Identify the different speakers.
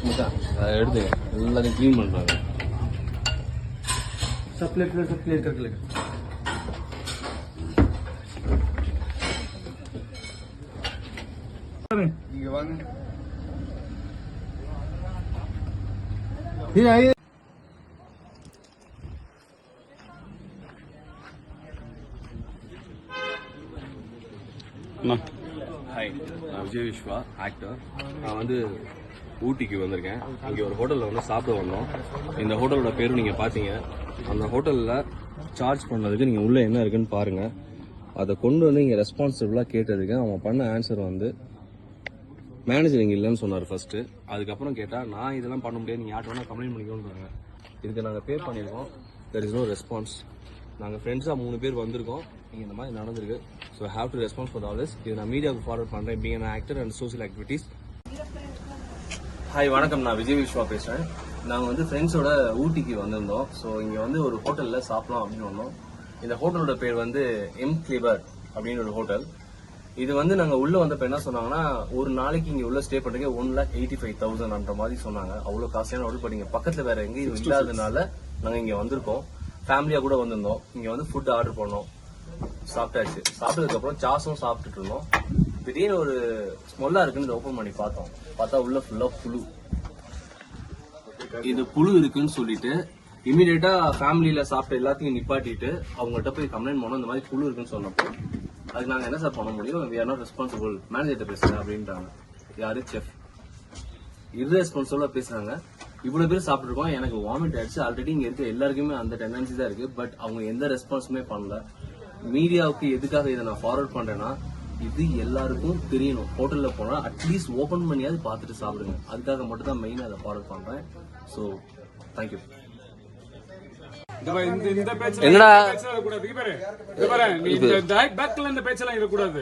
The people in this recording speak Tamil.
Speaker 1: மச்சான், அதை எடுத்து எல்லாத்தையும் க்ளீன் பண்ணுறாங்க
Speaker 2: सब प्लेट प्लेट सब क्लियर करके लेगा
Speaker 3: இங்க வாங்க
Speaker 2: ये
Speaker 1: ஹாய் நான் விஜய் விஸ்வா ஆக்டர் நான் வந்து ஊட்டிக்கு வந்திருக்கேன். இங்கே ஒரு ஹோட்டலில் வந்து சாப்பிட வந்தோம். இந்த ஹோட்டலோட பேரும் நீங்கள் பார்த்தீங்க. அந்த ஹோட்டலில் சார்ஜ் பண்ணதுக்கு நீங்கள் உள்ளே என்ன இருக்குன்னு பாருங்கள் அதை கொண்டு வந்து இங்கே ரெஸ்பான்சிபிளாக கேட்டதுக்கு அவன் பண்ண ஆன்சர் வந்து மேனேஜர் இங்கே இல்லைன்னு சொன்னார் ஃபர்ஸ்ட்டு அதுக்கப்புறம் கேட்டால் நான் இதெல்லாம் பண்ண முடியாது. நீங்கள் யார்ட்டு வேணால் கம்ப்ளைண்ட் பண்ணிக்கோன்னு இதுக்கு நாங்கள் பே பண்ணியிருக்கோம் தெர் இஸ் நோ ரெஸ்பான்ஸ் நாங்கள் ஃப்ரெண்ட்ஸாக மூணு பேர் வந்திருக்கோம். இங்கே இந்த மாதிரி நடந்திருக்கு. So have to response for all this இது நான் மீடியாவுக்கு ஃபார்வர்ட் பண்ணுறேன் being an actor and social activities hi வணக்கம். நான் விஜய் விஸ்வா பேசுகிறேன் நாங்கள் வந்து ஃப்ரெண்ட்ஸோட ஊட்டிக்கு வந்திருந்தோம். ஸோ இங்கே வந்து ஒரு ஹோட்டலில் சாப்பிடலாம் அப்படின்னு வந்தோம். இந்த ஹோட்டலோட பேர் வந்து எம் கிளிவர் அப்படின்னு ஒரு ஹோட்டல். இது வந்து நாங்கள் உள்ள வந்தப்ப என்ன சொன்னாங்கன்னா ஒரு நாளைக்கு இங்கே உள்ள ஸ்டே பண்ணுறதுக்கு one lakh eighty five thousand மாதிரி சொன்னாங்க. அவ்வளோ ஹோட்டல் பட் இங்கே பக்கத்தில் வேற எங்கேயும் இல்லாததுனால நாங்கள் இங்கே வந்திருக்கோம். ஃபேமிலியாக கூட வந்திருந்தோம். இங்கே வந்து ஃபுட் ஆர்டர் பண்ணோம் சாப்பிட்டாச்சு. சாப்பிட்டதுக்கப்புறம் சாஸும் சாப்பிட்டுட்டு இருந்தோம். திடீர்னு ஒரு ஸ்மெல்லாக இருக்குன்னு ஓப்பன் பண்ணி பார்த்தோம். பார்த்தா உள்ள ஃபுல்லாக புழு. இது புழு இருக்குன்னு சொல்லிட்டு இமீடியட்டா ஃபேமிலியில சாப்பிட்ட எல்லாத்தையும் நிப்பாட்டிட்டு அவங்கள்ட்ட போய் கம்ப்ளைண்ட் பண்ணோம். இந்த மாதிரி புழு இருக்குன்னு சொன்னப்போ அதுக்கு நாங்கள் என்ன சார் பண்ண முடியும்? வி ஆர் நாட் ரெஸ்பான்சிபிள் மேனேஜர்கிட்ட பேசுகிறேன் அப்படின்ட்டாங்க. யாரு? செஃப் இர்ரெஸ்பான்சிபிளாக பேசுகிறாங்க இவ்வளவு பேர் சாப்பிட்டுருக்கோம். எனக்கு வாமிட் ஆயிடுச்சு. ஆல்ரெடி இங்க இருக்க எல்லாருக்குமே அந்த டெண்டன்சி தான் இருக்கு. பட் அவங்க எந்த ரெஸ்பான்ஸுமே பண்ணல. மீடியாவுக்கு எதுக்காக இதை நான் ஃபார்வர்ட் பண்றேன்னா இது எல்லாருக்கும் தெரியணும். ஹோட்டல்ல போனா அட்லீஸ்ட் ஓபன் பண்ணியாவது பார்த்துட்டு சாப்பிடுங்க. அதுக்காக மட்டும் தான் மெயின் அதை ஃபார்வர்ட் பண்றேன். ஸோ தேங்க்யூ என்னடா?
Speaker 4: இந்த பேச்செல்லாம் இந்த இந்த பேச்சு இருக்கக்கூடாது.